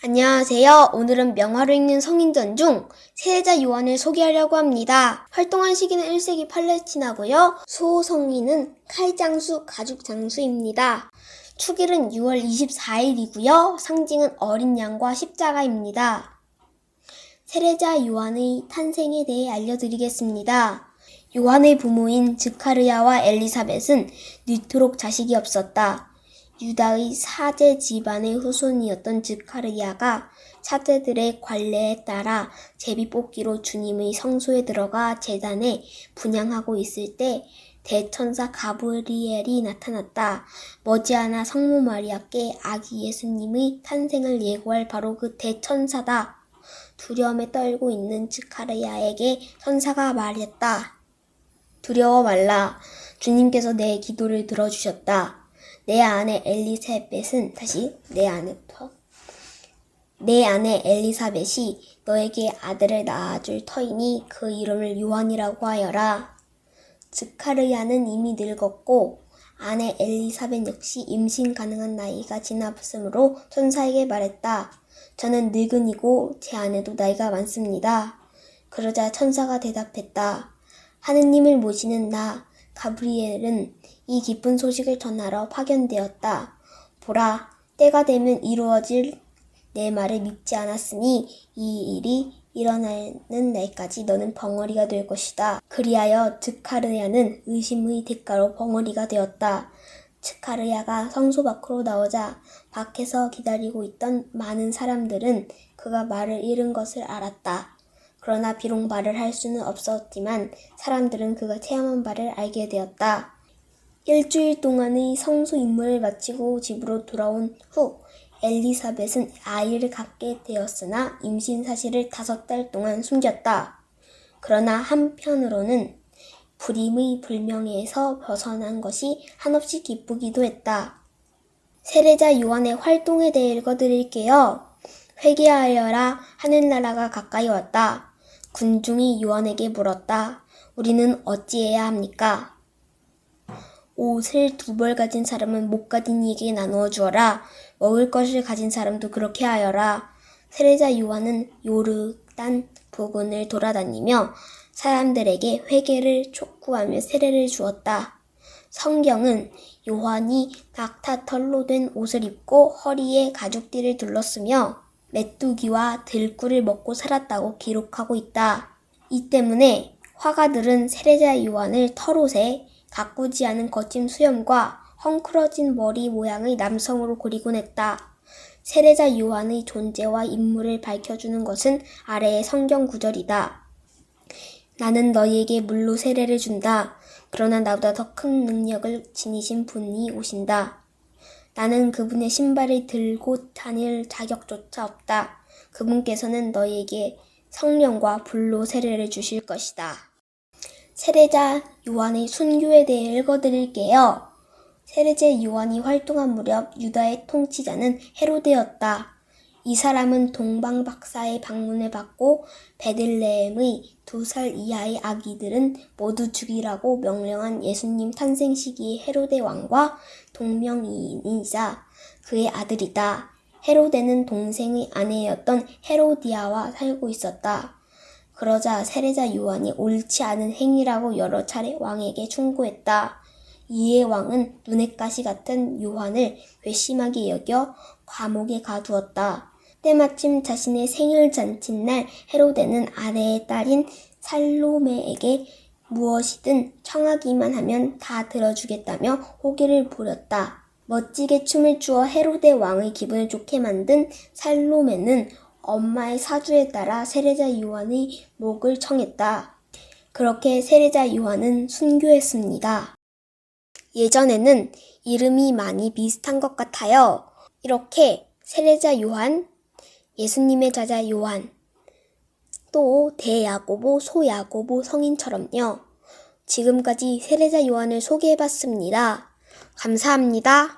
안녕하세요. 오늘은 명화로 읽는 성인전 중 세자 요한을 소개하려고 합니다. 활동한 시기는 1세기 팔레스티나고요. 수호성인은 칼장수 가죽장수입니다. 축일은 6월 24일이고요. 상징은 어린 양과 십자가입니다. 세례자 요한의 탄생에 대해 알려드리겠습니다. 요한의 부모인 즈카르야와 엘리사벳은 늦도록 자식이 없었다. 유다의 사제 집안의 후손이었던 즈카르야가 사제들의 관례에 따라 제비 뽑기로 주님의 성소에 들어가 제단에 분양하고 있을 때 대천사 가브리엘이 나타났다. 머지않아 성모 마리아께 아기 예수님의 탄생을 예고할 바로 그 대천사다. 두려움에 떨고 있는 즈카르야에게 천사가 말했다. 두려워 말라. 주님께서 내 기도를 들어주셨다. 내 아내 엘리사벳은 다시 내 아내부터 내 아내 엘리사벳이 너에게 아들을 낳아줄 터이니 그 이름을 요한이라고 하여라. 즈카르야는 이미 늙었고 아내 엘리사벳 역시 임신 가능한 나이가 지났으므로 천사에게 말했다. 저는 늙은이고 제 아내도 나이가 많습니다. 그러자 천사가 대답했다. 하느님을 모시는 나 가브리엘은 이 기쁜 소식을 전하러 파견되었다. 보라, 때가 되면 이루어질 내 말을 믿지 않았으니 이 일이 일어나는 날까지 너는 벙어리가 될 것이다. 그리하여 즈카르야는 의심의 대가로 벙어리가 되었다. 츠카르야가 성소 밖으로 나오자 밖에서 기다리고 있던 많은 사람들은 그가 말을 잃은 것을 알았다. 그러나 비록 말을 할 수는 없었지만 사람들은 그가 체험한 바를 알게 되었다. 일주일 동안의 성소 임무를 마치고 집으로 돌아온 후 엘리사벳은 아이를 갖게 되었으나 임신 사실을 다섯 달 동안 숨겼다. 그러나 한편으로는 불임의 불명예에서 벗어난 것이 한없이 기쁘기도 했다. 세례자 요한의 활동에 대해 읽어드릴게요. 회개하여라 하늘나라가 가까이 왔다. 군중이 요한에게 물었다. 우리는 어찌해야 합니까? 옷을 두 벌 가진 사람은 못 가진 이에게 나누어 주어라. 먹을 것을 가진 사람도 그렇게 하여라. 세례자 요한은 요르단 부근을 돌아다니며 사람들에게 회개를 촉구하며 세례를 주었다. 성경은 요한이 낙타털로 된 옷을 입고 허리에 가죽띠를 둘렀으며 메뚜기와 들꿀을 먹고 살았다고 기록하고 있다. 이 때문에 화가들은 세례자 요한을 털옷에 가꾸지 않은 거친 수염과 헝클어진 머리 모양의 남성으로 그리곤 했다. 세례자 요한의 존재와 인물을 밝혀주는 것은 아래의 성경 구절이다. 나는 너희에게 물로 세례를 준다. 그러나 나보다 더 큰 능력을 지니신 분이 오신다. 나는 그분의 신발을 들고 다닐 자격조차 없다. 그분께서는 너희에게 성령과 불로 세례를 주실 것이다. 세례자 요한의 순교에 대해 읽어드릴게요. 세례자 요한이 활동한 무렵 유다의 통치자는 헤로데였다. 이 사람은 동방 박사의 방문을 받고 베들레헴의 두 살 이하의 아기들은 모두 죽이라고 명령한 예수님 탄생 시기의 헤로데 왕과 동명이인이자 그의 아들이다. 헤로데는 동생의 아내였던 헤로디아와 살고 있었다. 그러자 세례자 요한이 옳지 않은 행위라고 여러 차례 왕에게 충고했다. 이에 왕은 눈의 가시 같은 요한을 괘씸하게 여겨 감옥에 가두었다. 때마침 자신의 생일 잔칫날 헤로데는 아내의 딸인 살로메에게 무엇이든 청하기만 하면 다 들어주겠다며 호기를 부렸다. 멋지게 춤을 추어 헤로데 왕의 기분을 좋게 만든 살로메는 엄마의 사주에 따라 세례자 요한의 목을 청했다. 그렇게 세례자 요한은 순교했습니다. 예전에는 이름이 많이 비슷한 것 같아요. 이렇게 세례자 요한, 예수님의 자자 요한, 또 대야고보, 소야고보 성인처럼요. 지금까지 세례자 요한을 소개해봤습니다. 감사합니다.